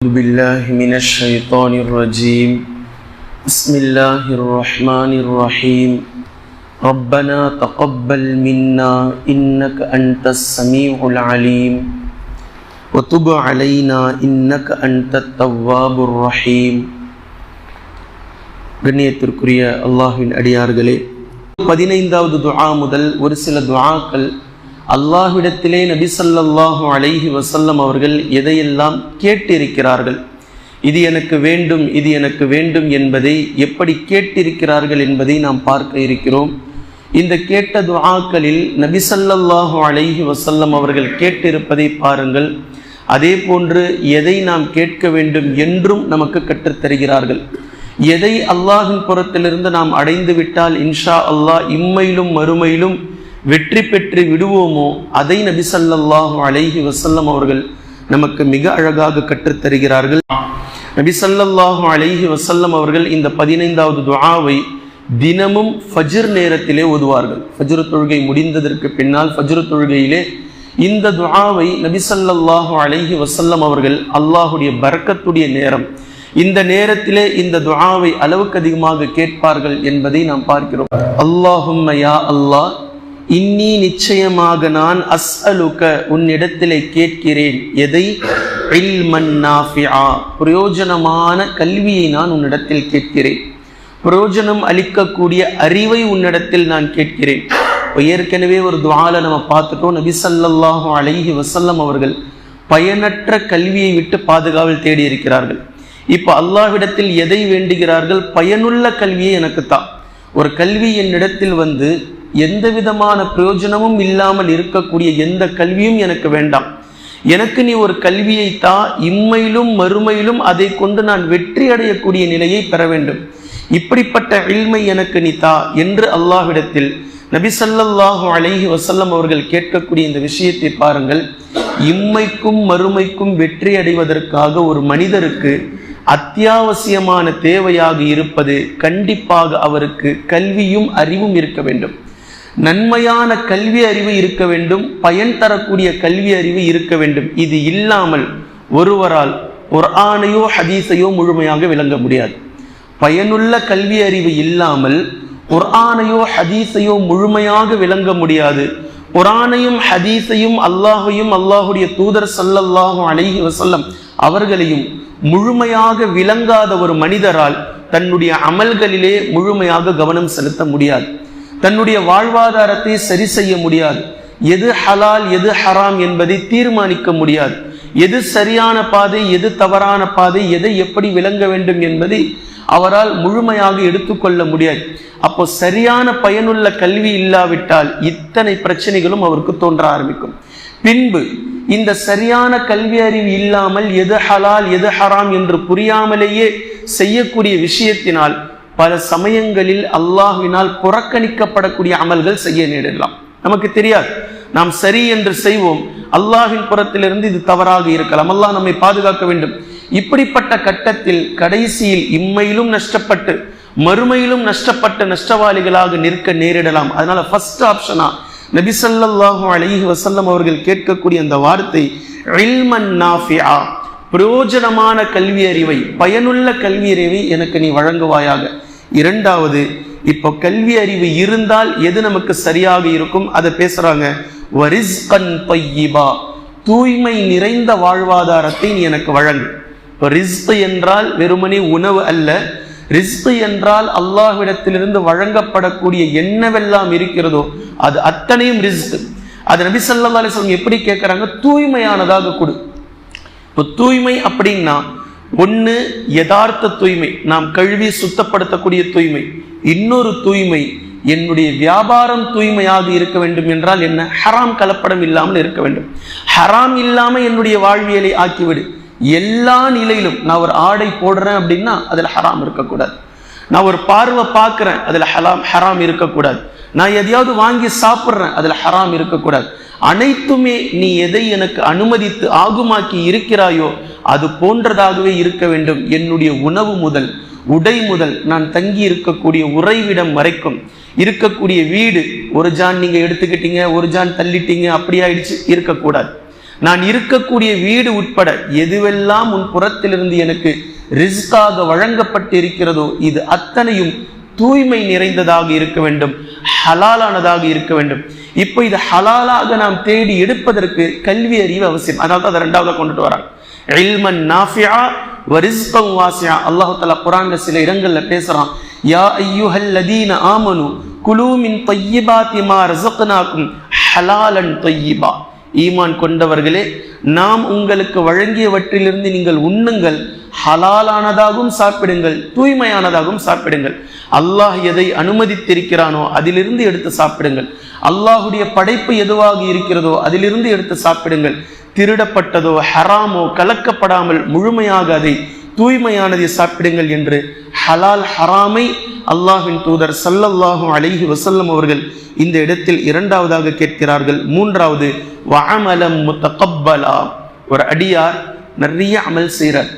أعوذ بالله من الشيطان الرجيم بسم الله الرحمن الرحيم ربنا تقبل منا إنك أنت السميع العليم وتب علينا إنك أنت التواب الرحيم கண்ணியத்திற்குரிய அல்லாஹ்வின் அடியார்களே பதினைந்தாவது துஆ முதல் ஒரு சில துஆக்கள் அல்லாஹ்விடத்திலே நபி சல்லாஹு அலைஹி வசல்லம் அவர்கள் எதையெல்லாம் கேட்டிருக்கிறார்கள்? இது எனக்கு வேண்டும் இது எனக்கு வேண்டும் என்பதை எப்படி கேட்டிருக்கிறார்கள் என்பதை நாம் பார்க்க இருக்கிறோம். இந்த கேட்ட துஆக்களில் நபி சல்லல்லாஹு அலைஹி வசல்லம் அவர்கள் கேட்டிருப்பதை பாருங்கள். அதே போன்று எதை நாம் கேட்க வேண்டும் என்றும் நமக்கு கற்றுத்தருகிறார்கள் எதை அல்லாஹின் புறத்திலிருந்து நாம் அடைந்து விட்டால் இன்ஷா அல்லாஹ் இம்மையிலும் மறுமையிலும் வெற்றி பெற்று விடுவோமோ? அதை நபி ஸல்லல்லாஹு அலைஹி வசல்லம் அவர்கள் நமக்கு மிக அழகாக கற்றுத்தருகிறார்கள். நபி ஸல்லல்லாஹு அலைஹி வசல்லம் அவர்கள் இந்த பதினைந்தாவது துவாவை தினமும் ஃபஜ்ர் நேரத்திலே ஓதுவார்கள். ஃபஜ்ரு தொழுகை முடிந்ததற்கு பின்னால் ஃபஜ்ரு தொழுகையிலே இந்த துவாவை நபி ஸல்லல்லாஹு அலைஹி வசல்லம் அவர்கள் அல்லாஹுடைய பரக்கத்துடைய நேரம். இந்த நேரத்திலே இந்த துவாவை அளவுக்கு அதிகமாக கேட்பார்கள் என்பதை நாம் பார்க்கிறோம். அல்லாஹும் யா அல்லாஹ் இன்னி நிச்சயமாக நான் அஸ்அலுக உன்னிடத்திலே கேட்கிறேன். எதை? பிரயோஜனமான கல்வியை நான் உன்னிடத்தில் கேட்கிறேன். பிரயோஜனம் அளிக்கக்கூடிய அறிவை உன்னிடத்தில் நான் கேட்கிறேன். இப்போ ஏற்கனவே ஒரு துவால நம்ம பார்த்துட்டோம். நபி அழகி வசல்லம் அவர்கள் பயனற்ற கல்வியை விட்டு பாதுகாவல் தேடி இருக்கிறார்கள். இப்போ அல்லாஹ்விடத்தில் எதை வேண்டுகிறார்கள்? பயனுள்ள கல்வியை எனக்கு தான் ஒரு கல்வி என்னிடத்தில் வந்து எந்த விதமான பிரயோஜனமும் இல்லாமல் இருக்கக்கூடிய எந்த கல்வியும் எனக்கு வேண்டாம். எனக்கு நீ ஒரு கல்வியை தா இம்மையிலும் மறுமையிலும் அதை கொண்டு நான் வெற்றி அடையக்கூடிய நிலையை பெற வேண்டும். இப்படிப்பட்ட இல்மை எனக்கு நீ தா என்று அல்லாஹ்விடத்தில் நபி ஸல்லல்லாஹு அலைஹி வசல்லம் அவர்கள் கேட்கக்கூடிய இந்த விஷயத்தை பாருங்கள். இம்மைக்கும் மறுமைக்கும் வெற்றி அடைவதற்காக ஒரு மனிதருக்கு அத்தியாவசியமான தேவையாக இருப்பது கண்டிப்பாக அவருக்கு கல்வியும் அறிவும் இருக்க வேண்டும். நன்மையான கல்வி அறிவு இருக்க வேண்டும் பயன் தரக்கூடிய கல்வி அறிவு இருக்க வேண்டும். இது இல்லாமல் ஒருவரால் குர்ஆனையோ ஹதீஸையோ முழுமையாக விளங்க முடியாது. பயனுள்ள கல்வி அறிவு இல்லாமல் குர்ஆனையோ ஹதீஸையோ முழுமையாக விளங்க முடியாது. குரானையும் ஹதீஸையும் அல்லாஹையும் அல்லாஹுடைய தூதர் சல்லல்லாஹு அலைஹி வசல்லம் அவர்களையும் முழுமையாக விளங்காத ஒரு மனிதரால் தன்னுடைய அமல்களிலே முழுமையாக கவனம் செலுத்த முடியாது. தன்னுடைய வாழ்வாதாரத்தை சரி செய்ய முடியாது. எது ஹலால் எது ஹராம் என்பதை தீர்மானிக்க முடியாது. எது சரியான பாதை எது தவறான பாதை எதை எப்படி விளங்க வேண்டும் என்பதை அவரால் முழுமையாக எடுத்துக்கொள்ள முடியாது. அப்போ சரியான பயனுள்ள கல்வி இல்லாவிட்டால் இத்தனை பிரச்சனைகளும் அவருக்கு தோன்ற ஆரம்பிக்கும். பின்பு இந்த சரியான கல்வி அறிவு இல்லாமல் எது ஹலால் எது ஹராம் என்று புரியாமலேயே செய்யக்கூடிய விஷயத்தினால் பல சமயங்களில் அல்லாஹினால் புறக்கணிக்கப்படக்கூடிய அமல்கள் செய்ய நேரிடலாம். நமக்கு தெரியாது. நாம் சரி என்று செய்வோம். அல்லாஹின் புறத்திலிருந்து இது தவறாக இருக்கலாம். அல்லாஹ் நம்மை பாதுகாக்க வேண்டும். இப்படிப்பட்ட கட்டத்தில் கடைசியில் இம்மையிலும் நஷ்டப்பட்டு மறுமையிலும் நஷ்டப்பட்ட நஷ்டவாளிகளாக நிற்க நேரிடலாம். அதனால ஃபர்ஸ்ட் ஆப்ஷனா நபி ஸல்லல்லாஹு வசல்லம் அவர்கள் கேட்கக்கூடிய அந்த வார்த்தை பிரயோஜனமான கல்வி அறிவை பயனுள்ள கல்வி அறிவை எனக்கு நீ வழங்குவாயாக. இரண்டாவது இப்போ கல்வி அறிவு இருந்தால் எது நமக்கு சரியாக இருக்கும்? அதை பேசுறாங்க. வரிஸ்கன் பையிபா தூய்மை நிறைந்த வாழ்வாதாரத்தை நீ எனக்கு வழங்கு. இப்போ ரிஸ்து என்றால் வெறுமனே உணவு அல்ல. ரிஸ்து என்றால் அல்லாஹ்விடத்திலிருந்து வழங்கப்படக்கூடிய என்னவெல்லாம் இருக்கிறதோ அது அத்தனையும் ரிஸ்க். அது நபி ஸல்லல்லாஹு அலைஹி எப்படி கேட்குறாங்க தூய்மையானதாக கொடு. இப்போ தூய்மை அப்படின்னா ஒன்று யதார்த்த தூய்மை. நாம் கழுவி சுத்தப்படுத்தக்கூடிய தூய்மை. இன்னொரு தூய்மை என்னுடைய வியாபாரம் தூய்மையாக இருக்க வேண்டும் என்றால் என்ன? ஹராம் கலப்படம் இல்லாமல் இருக்க வேண்டும். ஹராம் இல்லாமல் என்னுடைய வாழ்வியலை ஆக்கிவிடு. எல்லா நிலையிலும் நான் ஒரு ஆடை போடுறேன் அப்படின்னா அதில் ஹராம் இருக்கக்கூடாது. நான் ஒரு பார்வை பார்க்குறேன் அதில் ஹலாம் ஹராம் இருக்கக்கூடாது. நான் எதையாவது வாங்கி சாப்பிட்றேன் அதில் ஹராம் இருக்கக்கூடாது. அனைத்துமே நீ எதை எனக்கு அனுமதித்து ஆகுமாக்கி இருக்கிறாயோ அது போன்றதாகவே இருக்க வேண்டும். என்னுடைய உணவு முதல் உடை முதல் நான் தங்கி இருக்கக்கூடிய உறைவிடம் வரைக்கும் இருக்கக்கூடிய வீடு ஒரு ஜான் நீங்க எடுத்துக்கிட்டீங்க ஒரு ஜான் தள்ளிட்டீங்க அப்படி ஆயிடுச்சு இருக்கக்கூடாது. நான் இருக்கக்கூடிய வீடு உட்பட எதுவெல்லாம் உன் புறத்திலிருந்து எனக்கு ரிஸ்காக வழங்கப்பட்டிருக்கிறதோ இது அத்தனையும் தூய்மை நிறைந்ததாக இருக்க வேண்டும் ஹலாலானதாக இருக்க வேண்டும். இப்போ இது ஹலாலாக நாம் தேடி எடுப்பதற்கு கல்வி அறிவு அவசியம். அதாவது அதை ரெண்டாவதாக கொண்டுட்டு வராங்க. இல்மன் நாஃபியா வரிஸ்கம் வாசியா. அல்லாஹு தலா குரான்ல சில இடங்கள்ல பேசுறான். யா ஐயுஹல் லதீன ஆமனு குலூமின் தொய்யிபாத்தி மா ரசக்னாக்கும் ஹலாலன் தொய்யிபா ஈமான் கொண்டவர்களே நாம் உங்களுக்கு வழங்கியவற்றிலிருந்து நீங்கள் உண்ணுங்கள். ஹலாலானதாகவும் சாப்பிடுங்கள் தூய்மையானதாகவும் சாப்பிடுங்கள். அல்லாஹ் எதை அனுமதித்திருக்கிறானோ அதிலிருந்து எடுத்து சாப்பிடுங்கள். அல்லாஹுடைய படைப்பு எதுவாக இருக்கிறதோ அதிலிருந்து எடுத்து சாப்பிடுங்கள். திருடப்பட்டதோ ஹராமோ கலக்கப்படாமல் முழுமையாக அதை தூய்மையானதை சாப்பிடுங்கள் என்று ஹலால் ஹராமை அல்லாஹின் தூதர் சல்லல்லாஹும் அலைஹி வசல்லம் அவர்கள் இந்த இடத்தில் இரண்டாவதாக கேட்கிறார்கள். மூன்றாவது வாமலம் முத்தகப்பலா. ஒரு அடியார் நிறைய அமல் செய்கிறார்.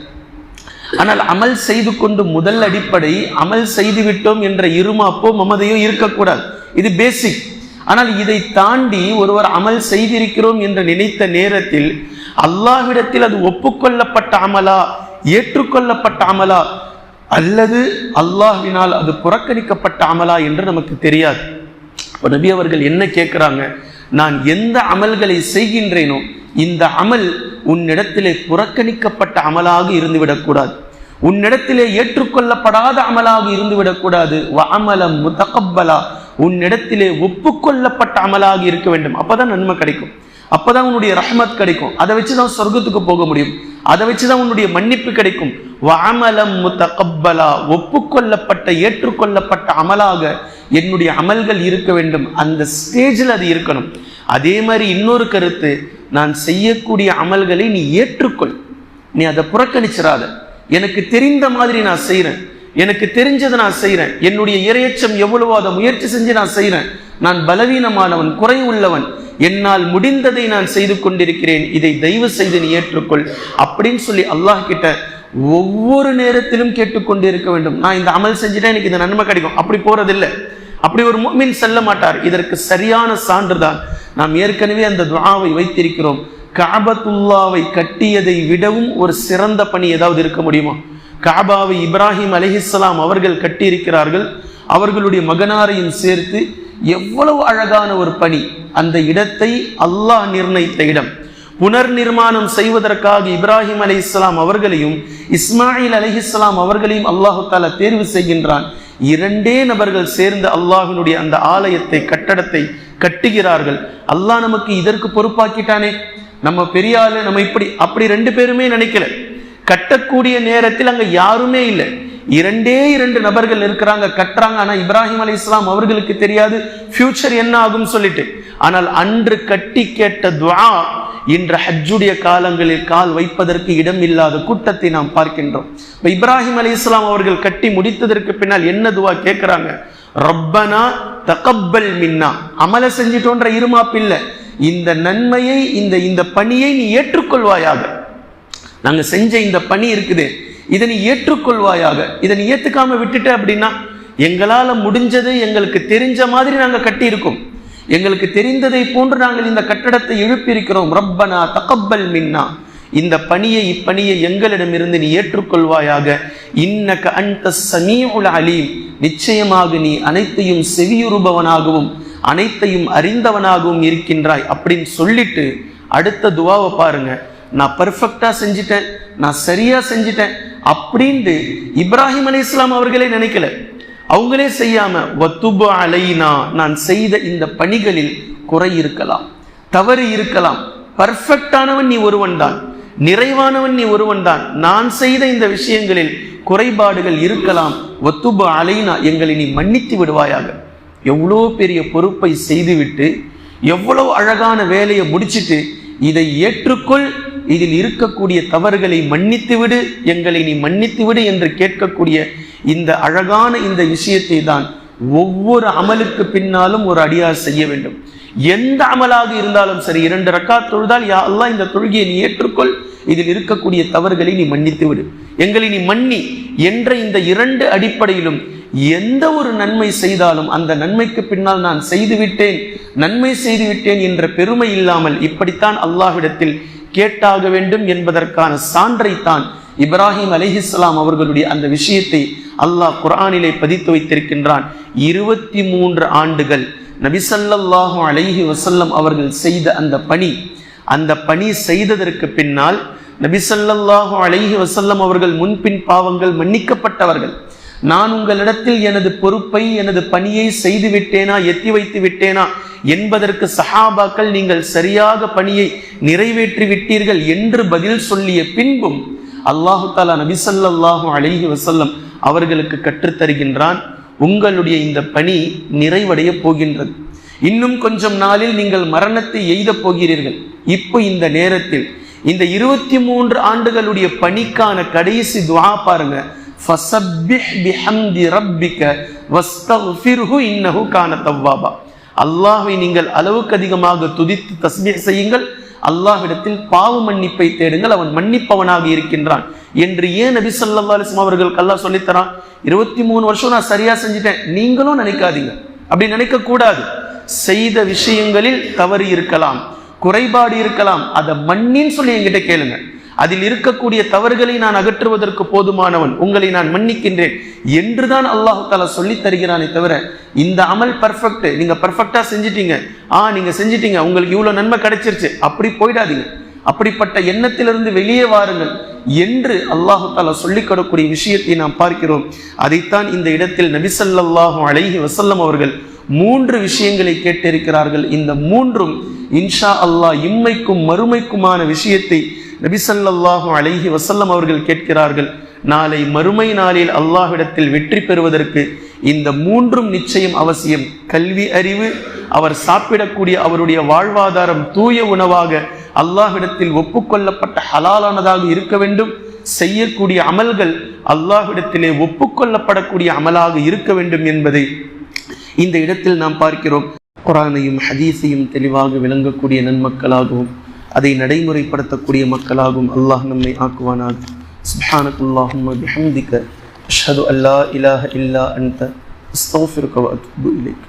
ஆனால் அமல் செய்து கொண்டு முதல் அடிப்படை அமல் செய்து விட்டோம் என்ற இருமாப்போ மமதையோ இருக்கக்கூடாது. இது பேசிக் ஆனால் இதை தாண்டி ஒருவர் அமல் செய்திருக்கிறோம் என்று நினைத்த நேரத்தில் அல்லாஹ்விடத்தில் அது ஒப்புக்கொள்ளப்பட்ட அமலா ஏற்றுக்கொள்ளப்பட்ட அமலா அல்லது அல்லாஹ்வினால் அது புறக்கணிக்கப்பட்ட அமலா என்று நமக்கு தெரியாது. இப்போ நபி அவர்கள் என்ன கேட்குறாங்க? நான் எந்த அமல்களை செய்கின்றேனோ இந்த அமல் உன்னிடத்திலே புறக்கணிக்கப்பட்ட அமலாக இருந்துவிடக்கூடாது உன்னிடத்திலே ஏற்றுக்கொள்ளப்படாத அமலாக இருந்துவிடக்கூடாது அமலம் முத்தகப்பலா உன்னிடத்திலே ஒப்புக்கொள்ளப்பட்ட அமலாக இருக்க வேண்டும். அப்பதான் நன்மை கிடைக்கும். அப்பதான் உன்னுடைய ரஹ்மத் கிடைக்கும். அதை வச்சுதான் சொர்க்கத்துக்கு போக முடியும். அதை வச்சுதான் உன்னுடைய மன்னிப்பு கிடைக்கும். வாமலம் முத்தகப்பலா ஒப்புக்கொள்ளப்பட்ட ஏற்றுக்கொள்ளப்பட்ட அமலாக என்னுடைய அமல்கள் இருக்க வேண்டும். அந்த ஸ்டேஜில் அது இருக்கணும். அதே மாதிரி இன்னொரு கருத்து நான் செய்யக்கூடிய அமல்களை நீ ஏற்றுக்கொள். நீ அதை புறக்கணிச்சிடாத எனக்கு தெரிந்த மாதிரி நான் செய்கிறேன் எனக்கு தெரிஞ்சதை நான் செய்கிறேன் என்னுடைய இரையச்சம் எவ்வளவோ அதை முயற்சி செஞ்சு நான் செய்கிறேன் நான் பலவீனமானவன் குறை உள்ளவன் என்னால் முடிந்ததை நான் செய்து கொண்டிருக்கிறேன். இதை தயவு செய்து நீ ஏற்றுக்கொள். அப்படின்னு சொல்லி அல்லாஹ் கிட்ட ஒவ்வொரு நேரத்திலும் கேட்டுக்கொண்டு இருக்க வேண்டும். நான் இந்த அமல் செஞ்சுட்டா எனக்கு இந்த நன்மை கிடைக்கும். அப்படி போறதில்லை. அப்படி ஒரு மீன் செல்ல மாட்டார். இதற்கு சரியான சான்றுதான். நாம் ஏற்கனவே அந்த துவாவை வைத்திருக்கிறோம். காபத்துல்லாவை கட்டியதை விடவும் ஒரு சிறந்த பணி ஏதாவது இருக்க முடியுமா? காபாவை இப்ராஹிம் அலிஹிஸ்லாம் அவர்கள் கட்டியிருக்கிறார்கள் அவர்களுடைய மகனாரையும் சேர்த்து எவ்வளவு அழகான ஒரு பணி. அந்த இடத்தை அல்லாஹ் நிர்ணயித்த இடம். புனர் நிர்மாணம் செய்வதற்காக இப்ராஹிம் அலி இஸ்லாம் அவர்களையும் இஸ்மாயில் அலிஹிஸ்லாம் அவர்களையும் அல்லாஹு தாலா தேர்வு செய்கின்றான். இரண்டே நபர்கள் சேர்ந்து அல்லாஹினுடைய அந்த ஆலயத்தை கட்டடத்தை கட்டுகிறார்கள். அல்லாஹ் நமக்கு இதற்கு பொறுப்பாக்கிட்டானே. நம்ம பெரிய ஆளு நம்ம இப்படி அப்படி ரெண்டு பேருமே நினைக்கல. கட்டக்கூடிய நேரத்தில் அங்க யாருமே இல்லை. இரண்டே இரண்டு நபர்கள் இருக்கிறாங்க கட்டுறாங்க. ஆனா இப்ராஹிம் அலி இஸ்லாம் அவர்களுக்கு தெரியாது ஃபியூச்சர் என்ன ஆகும் சொல்லிட்டு. ஆனால் அன்று கட்டி கேட்ட துவா இன்று ஹஜ்ஜுடைய காலங்களில் கால் வைப்பதற்கு இடம் இல்லாத கூட்டத்தை நாம் பார்க்கின்றோம். இப்போ இப்ராஹிம் அலி இஸ்லாம் அவர்கள் கட்டி முடித்ததற்கு பின்னால் என்ன துவா கேட்கிறாங்க? ரப்பனா தகப்பல் மின்னா. அமல செஞ்சிட்டோன்ற இருமாப்பில்லை இந்த நன்மையை இந்த இந்த பணியை நீ ஏற்றுக்கொள்வாயாக. நாங்கள் செஞ்ச இந்த பணி இருக்குது. இதை நீ ஏற்றுக்கொள்வாயாக. இதனை ஏற்றுக்காம விட்டுட்ட அப்படின்னா எங்களால் முடிஞ்சது எங்களுக்கு தெரிஞ்ச மாதிரி நாங்கள் கட்டியிருக்கோம். எங்களுக்கு தெரிந்ததை போன்று நாங்கள் இந்த கட்டடத்தை எழுப்பியிருக்கிறோம். ரப்பனா தகப்பல் மின்னா. இந்த பணியை இப்பணியை எங்களிடமிருந்து நீ ஏற்றுக்கொள்வாயாக. இன்னக அன்த சமீஉல் அலீம். நிச்சயமாக நீ அனைத்தையும் செவியுறுபவனாகவும் அனைத்தையும் அறிந்தவனாகவும் இருக்கின்றாய் அப்படின்னு சொல்லிட்டு அடுத்த துவாவை பாருங்க. நான் பர்ஃபெக்டாக செஞ்சிட்டேன் நான் சரியாக செஞ்சிட்டேன் அப்படின்ட்டு இப்ராஹிம் அலி இஸ்லாம் அவர்களே நினைக்கல. அவங்களே செய்யாம ஒத்துபு அலைனா நான் செய்த இந்த பணிகளில் குறை இருக்கலாம் தவறு இருக்கலாம். பர்ஃபெக்டானவன் நீ ஒருவன் தான் நிறைவானவன் நீ ஒருவன் தான். நான் செய்த இந்த விஷயங்களில் குறைபாடுகள் இருக்கலாம். ஒத்துபு அலைனா எங்களை நீ மன்னித்து விடுவாயாக. எவ்வளோ பெரிய பொறுப்பை செய்துவிட்டு எவ்வளவு அழகான வேலையை முடிச்சிட்டு இதை ஏற்றுக்கொள் இதில் இருக்கக்கூடிய தவறுகளை மன்னித்து விடு எங்களை நீ மன்னித்து விடு என்று கேட்கக்கூடிய இந்த அழகான இந்த விஷயத்தை தான் ஒவ்வொரு அமலுக்கு பின்னாலும் ஒரு அடியார் செய்ய வேண்டும். எந்த அமலாக இருந்தாலும் சரி இரண்டு ரக்கா தொழுதால் யா அல்லாஹ் இந்த தொழுகையை நீ ஏற்றுக்கொள். இதில் இருக்கக்கூடிய தவறுகளை நீ மன்னித்து விடு எங்களை நீ மன்னி என்ற இந்த இரண்டு அடிப்படையிலும் எந்த ஒரு நன்மை செய்தாலும் அந்த நன்மைக்கு பின்னால் நான் செய்துவிட்டேன் நன்மை செய்துவிட்டேன் என்ற பெருமை இல்லாமல் இப்படித்தான் அல்லாஹ்விடத்தில் கேட்டாக வேண்டும் என்பதற்கான சான்றைத்தான் இப்ராஹிம் அலிஹிஸ்லாம் அவர்களுடைய அந்த விஷயத்தை அல்லாஹ் குரானிலே பதித்து வைத்திருக்கின்றான். இருபத்தி மூன்று ஆண்டுகள் நபிசல்லாஹு அலைஹி வசல்லம் அவர்கள் செய்த அந்த பணி. அந்த பணி செய்ததற்கு பின்னால் நபிசல்லாஹு அலைஹி வசல்லம் அவர்கள் முன்பின் பாவங்கள் மன்னிக்கப்பட்டவர்கள். நான் உங்களிடத்தில் எனது பொறுப்பை எனது பணியை செய்து விட்டேனா எத்தி வைத்து விட்டேனா என்பதற்கு சஹாபாக்கள் நீங்கள் சரியாக பணியை நிறைவேற்றி விட்டீர்கள் என்று பதில் சொல்லிய பின்பும் அல்லாஹு தாலா நபிசல்லாஹு அலைஹி வசல்லம் அவர்களுக்கு கற்றுத்தருகின்றான் உங்களுடைய இந்த பணி நிறைவடைய போகின்றது. இன்னும் கொஞ்சம் நாளில் நீங்கள் மரணத்தை எய்தப் போகிறீர்கள். இப்போ இந்த நேரத்தில் இந்த இருபத்தி மூன்று ஆண்டுகளுடைய பணிக்கான கடைசி துவா பாருங்க. ஃபசப்பிஹ் பிஹம்தி ரப்பிக்க வஸ்தஃபிர்ஹு இன்னஹு கான தவ்வாபா அல்லாஹ்வை நீங்கள் அளவுக்கு அதிகமாக துதித்து தஸ்பீஹ் செய்யுங்கள். அல்லாஹ்விடத்தில் பாவ மன்னிப்பை தேடுங்கள். அவன் மன்னிப்பவனாக இருக்கின்றான் என்று ஏன் நபி சொல்லா அலிஸ்லாம் வஸல்லம் அவர்களுக்கு அல்லாஹ் சொல்லித்தரான் இருபத்தி மூணு வருஷம் நான் சரியா செஞ்சுட்டேன். நீங்களும் நினைக்காதீங்க. அப்படி நினைக்க கூடாது செய்த விஷயங்களில் தவறு இருக்கலாம் குறைபாடு இருக்கலாம். அதை மண்ணின்னு சொல்லி என்கிட்ட கேளுங்க. அதில் இருக்கக்கூடிய தவறுகளை நான் அகற்றுவதற்கு போதுமானவன். உங்களை நான் மன்னிக்கின்றேன். என்றுதான் அல்லாஹு தாலா சொல்லி தருகிறானே தவிர இந்த அமல் பர்ஃபெக்ட் நீங்க பர்ஃபெக்டா செஞ்சிட்டீங்க. ஆ நீங்க செஞ்சிட்டீங்க. உங்களுக்கு இவ்வளவு நன்மை கிடைச்சிருச்சு. அப்படி போயிடாதீங்க. அப்படிப்பட்ட எண்ணத்திலிருந்து வெளியே வாருங்கள் என்று அல்லாஹு தாலா சொல்லிக் கொடுக்கூடிய விஷயத்தை நாம் பார்க்கிறோம். அதைத்தான் இந்த இடத்தில் நபிசல்லாஹு அழகி வசல்லம் அவர்கள் மூன்று விஷயங்களை கேட்டிருக்கிறார்கள். இந்த மூன்றும் இன்ஷா அல்லாஹ் இம்மைக்கும் மறுமைக்குமான விஷயத்தை நபிசல்லாஹு அலைஹி வசல்லம் அவர்கள் கேட்கிறார்கள் நாளை மறுமை நாளில் அல்லாஹ்விடத்தில் வெற்றி பெறுவதற்கு இந்த மூன்றும் நிச்சயம் அவசியம். கல்வி அறிவு அவர் சாப்பிடக்கூடிய அவருடைய வாழ்வாதாரம் தூய உணவாக அல்லாஹ்விடத்தில் ஒப்புக்கொள்ளப்பட்ட ஹலாலானதாக இருக்க வேண்டும். செய்யக்கூடிய அமல்கள் அல்லாஹ்விடத்திலே ஒப்புக்கொள்ளப்படக்கூடிய அமலாக இருக்க வேண்டும் என்பதை இந்த இடத்தில் நாம் பார்க்கிறோம். குரானையும் ஹதீஸையும் தெளிவாக விளங்கக்கூடிய நன்மக்களாகவும் அதை நடைமுறைப்படுத்தக்கூடிய மக்களாகும் அல்லாஹ் நம்மை ஆக்குவானாக. சுப்ஹானக் அல்லாஹும்ம அஷ்ஹது அல்லா இலாஹ இல்லா அன்த. அஸ்தக்ஃபிருக வ அத்தூபு இலைக்.